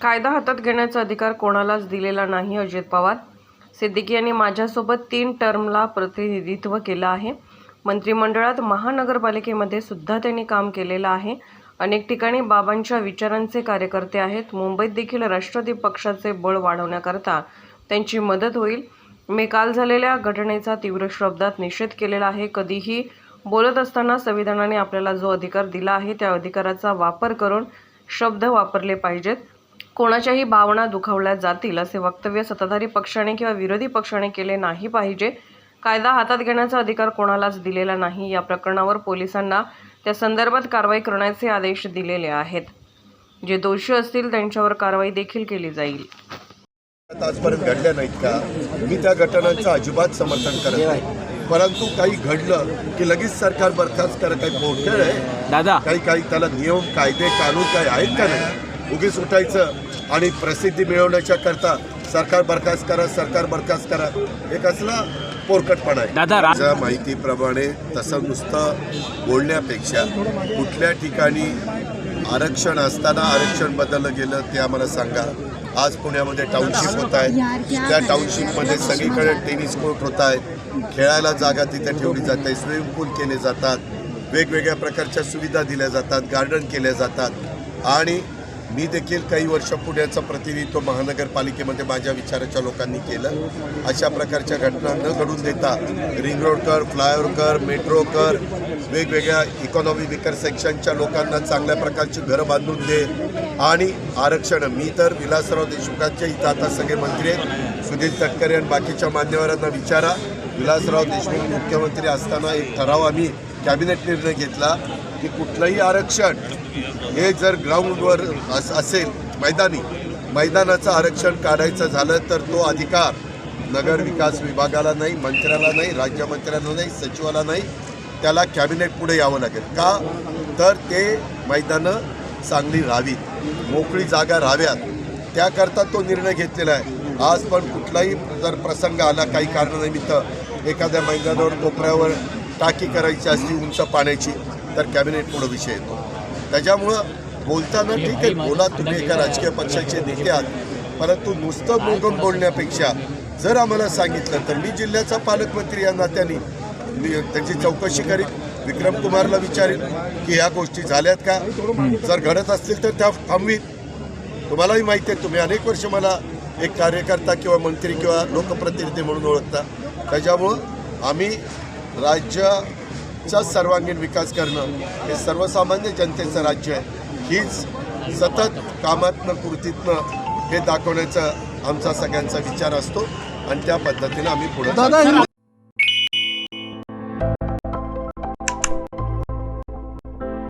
कायदा हातात घेण्याचा अधिकार कोणालाच दिलेला नाही अजित पवार. सिद्दीकी यांनी माझ्यासोबत तीन टर्मला प्रतिनिधित्व केलं आहे. मंत्रिमंडळात महानगरपालिकेमध्ये सुद्धा त्यांनी काम केलेलं आहे. अनेक ठिकाणी बाबांच्या विचारांचे कार्यकर्ते आहेत. मुंबईत देखील राष्ट्रवादी पक्षाचे बळ वाढवण्याकरता त्यांची मदत होईल. मी काल झालेल्या घटनेचा तीव्र शब्दात निषेध केलेला आहे. कधीही बोलत असताना संविधानाने आपल्याला जो अधिकार दिला आहे त्या अधिकाराचा वापर करून शब्द वापरले पाहिजेत. कोणाच्याही भावना दुखावल्या जातील असे वक्तव्य सत्ताधारी पक्षाने किंवा विरोधी पक्षाने केले नाही पाहिजे. कायदा हातात घेण्याचा अधिकार कोणालाच दिलेला नाही. या प्रकरणावर पोलिसांना त्या संदर्भात कारवाई करण्याचे आदेश दिलेले आहेत. जे दोषी असतील त्यांच्यावर कारवाई देखील केली जाईल. आजपर्यंत घडल्या नाहीत का? मी त्या घटनांचं अजिबात समर्थन करत नाही. परंतु काही घडलं की लगेच सरकार बरखास्त करा काही पोटखेळ आहे. दादा. काही काही त्याला नियम कायदे कानून काही आहेत का नाही? उगीच उठायचं आणि प्रसिद्धी मिळवण्याच्या करता सरकार बरखास्त करा सरकार बरखास्त करा. हे कसला पोरकटपणा आहे. माझ्या माहितीप्रमाणे तसं नुसतं बोलण्यापेक्षा कुठल्या ठिकाणी आरक्षण असताना आरक्षण बदललं गेलं ते आम्हाला सांगा. आज पुण्यामध्ये टाउनशिप होत आहेत त्या टाउनशिपमध्ये सगळीकडे टेनिस कोर्ट होत आहेत. खेळायला जागा तिथे ठेवली जाते स्विमिंग पूल केले जातात. वेगवेगळ्या प्रकारच्या सुविधा दिल्या जातात. गार्डन केले जातात. आणि मी देखील काही वर्ष पुण्याचं प्रतिनिधित्व महानगरपालिकेमध्ये माझ्या विचाराच्या लोकांनी केलं. अशा प्रकारच्या घटना न घडून देता रिंग रोड कर फ्लायओव्हर कर मेट्रो कर वेगवेगळ्या इकॉनॉमी विकर सेक्शनच्या लोकांना चांगल्या प्रकारची घरं बांधून दे. आणि आरक्षण. मी तर विलासराव देशमुखांच्या इथं आता सगळे मंत्री आहेत. सुनील तटकरे आणि बाकीच्या मान्यवरांना विचारा. विलासराव देशमुख मुख्यमंत्री असताना एक ठराव आम्ही कॅबिनेट निर्णय घेतला. की कुठलंही आरक्षण हे जर ग्राउंडवर अस असेल मैदानी मैदानाचं आरक्षण काढायचं झालं तर तो अधिकार नगर विकास विभागाला नाही मंत्र्याला नाही राज्यमंत्र्याला नाही सचिवाला नाही त्याला कॅबिनेट पुढे यावं लागेल. का? तर ते मैदानं चांगली राहावीत मोकळी जागा राहाव्यात. त्याकरता तो निर्णय घेतलेला आहे. आज पण कुठलाही जर प्रसंग आला काही कारणानिमित्त एखाद्या मैदानावर कोपऱ्यावर टाकी करायची असली उंच पाण्याची तर कॅबिनेट पुढे विषय येतो. त्याच्यामुळं बोलताना ठीक आहे बोला तुम्ही एका राजकीय पक्षाचे नेते आहात परंतु नुसतं बोगून बोलण्यापेक्षा जर आम्हाला सांगितलं तर मी जिल्ह्याचा पालकमंत्री या नात्याने मी त्याची चौकशी करीन विक्रम कुमारला विचारेन की ह्या गोष्टी झाल्यात का? जर घडत असतील तर त्या थांबवीत तुम्हालाही माहिती आहे तुम्ही अनेक वर्ष मला एक कार्यकर्ता किंवा मंत्री किंवा लोकप्रतिनिधी म्हणून ओळखता. त्याच्यामुळं आम्ही राज्याचा सर्वांगीण विकास करणं हे सर्वसामान्य जनतेचं राज्य आहे. हीच सतत कामातनं कृतीतनं हे दाखवण्याचा आमचा सगळ्यांचा विचार असतो आणि त्या पद्धतीनं आम्ही पुढे